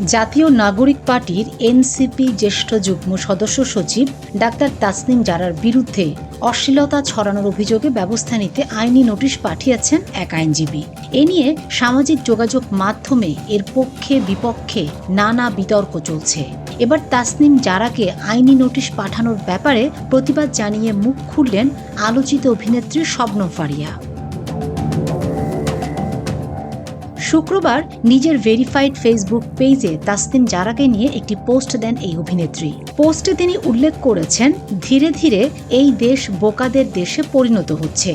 জাতীয় নাগরিক পার্টির এনসিপি জ্যেষ্ঠ যুগ্ম সদস্য সচিব ডাক্তার তাসনিম জারার বিরুদ্ধে অশ্লীলতা ছড়ানোর অভিযোগে ব্যবস্থা নিতে আইনি নোটিশ পাঠিয়েছেন এক আইনজীবী। এ নিয়ে সামাজিক যোগাযোগ মাধ্যমে এর পক্ষে বিপক্ষে নানা বিতর্ক চলছে। এবার তাসনিম জারাকে আইনি নোটিশ পাঠানোর ব্যাপারে প্রতিবাদ জানিয়ে মুখ খুললেন আলোচিত অভিনেত্রী শবনম ফারিয়া। শুক্রবার নিজের ভেরিফাইড ফেসবুক পেজে তাসনিম জারাকে নিয়ে একটি পোস্ট দেন এই অভিনেত্রী। পোস্টে তিনি উল্লেখ করেছেন, ধীরে ধীরে এই দেশ বোকাদের দেশে পরিণত হচ্ছে।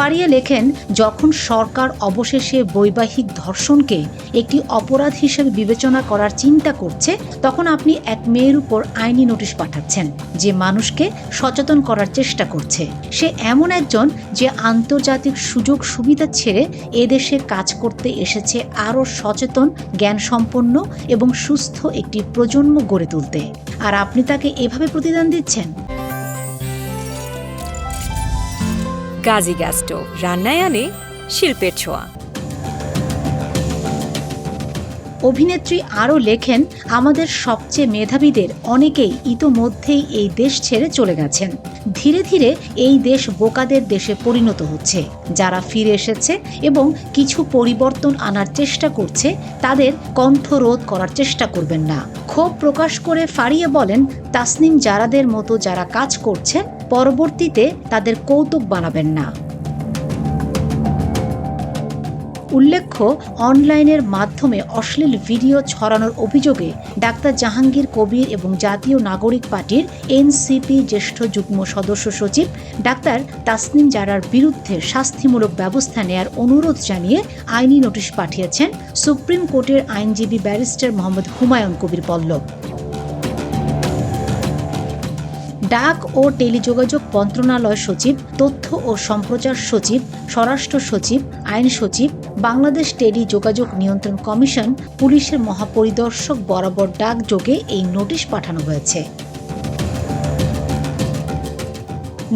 ফারিয়া লেখেন, যখন সরকার অবশেষে বৈবাহিক ধর্ষণকে একটি অপরাধ হিসেবে বিবেচনা করার চিন্তা করছে, তখন আপনি এক মেয়ের উপর আইনি নোটিশ পাঠাচ্ছেন যে মানুষকে সচেতন করার চেষ্টা করছে। সে এমন একজন যে আন্তর্জাতিক সুযোগ সুবিধা ছেড়ে এদেশে কাজ করতে এসেছে আরও সচেতন, জ্ঞানসম্পন্ন এবং সুস্থ একটি প্রজন্ম গড়ে তুলতে। আর আপনি তাকে এভাবে প্রতিদান দিচ্ছেন? গাজী গ্যাস স্টোভ রান্নায় আনে শিল্পের ছোঁয়া। অভিনেত্রী আরও লেখেন, আমাদের সবচেয়ে মেধাবীদের অনেকেই ইতোমধ্যেই এই দেশ ছেড়ে চলে গেছেন। ধীরে ধীরে এই দেশ বোকাদের দেশে পরিণত হচ্ছে। যারা ফিরে এসেছে এবং কিছু পরিবর্তন আনার চেষ্টা করছে, তাদের কণ্ঠরোধ করার চেষ্টা করবেন না। ক্ষোভ প্রকাশ করে ফারিয়া বলেন, তাসনিম জারাদের মতো যারা কাজ করছেন পরবর্তীতে তাদের কৌতুক বানাবেন না। উল্লেখ্য, অনলাইনের মাধ্যমে অশ্লীল ভিডিও ছড়ানোর অভিযোগে ডাক্তার জাহাঙ্গীর কবির এবং জাতীয় নাগরিক পার্টির এনসিপি জ্যেষ্ঠ যুগ্ম সদস্য সচিব ডাক্তার তাসনিম জারার বিরুদ্ধে শাস্তিমূলক ব্যবস্থা নেয়ার অনুরোধ জানিয়ে আইনি নোটিশ পাঠিয়েছেন সুপ্রিম কোর্টের আইনজীবী ব্যারিস্টার মোহাম্মদ হুমায়ুন কবির পল্লব। ডাক ও টেলিযোগাযোগ মন্ত্রণালয় সচিব, তথ্য ও সম্প্রচার সচিব, স্বরাষ্ট্র সচিব, আইন সচিব, বাংলাদেশ টেলি যোগাযোগ নিয়ন্ত্রণ কমিশন, পুলিশের মহাপরিদর্শক বরাবর ডাক যোগে এই নোটিশ পাঠানো হয়েছে।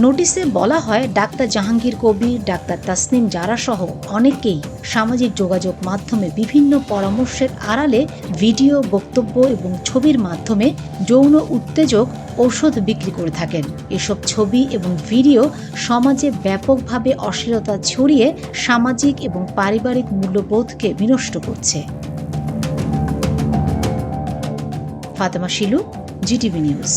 নোটিশে বলা হয়, ডাক্তার জাহাঙ্গীর কবির, ডাক্তার তাসনিম জারা সহ অনেকেই সামাজিক যোগাযোগ মাধ্যমে বিভিন্ন পরামর্শের আড়ালে ভিডিও, বক্তব্য এবং ছবির মাধ্যমে যৌন উত্তেজক ঔষধ বিক্রি করে থাকেন। এসব ছবি এবং ভিডিও সমাজে ব্যাপকভাবে অশ্লীলতা ছড়িয়ে সামাজিক এবং পারিবারিক মূল্যবোধকে বিনষ্ট করছে। Fatema Shilu, GTV news.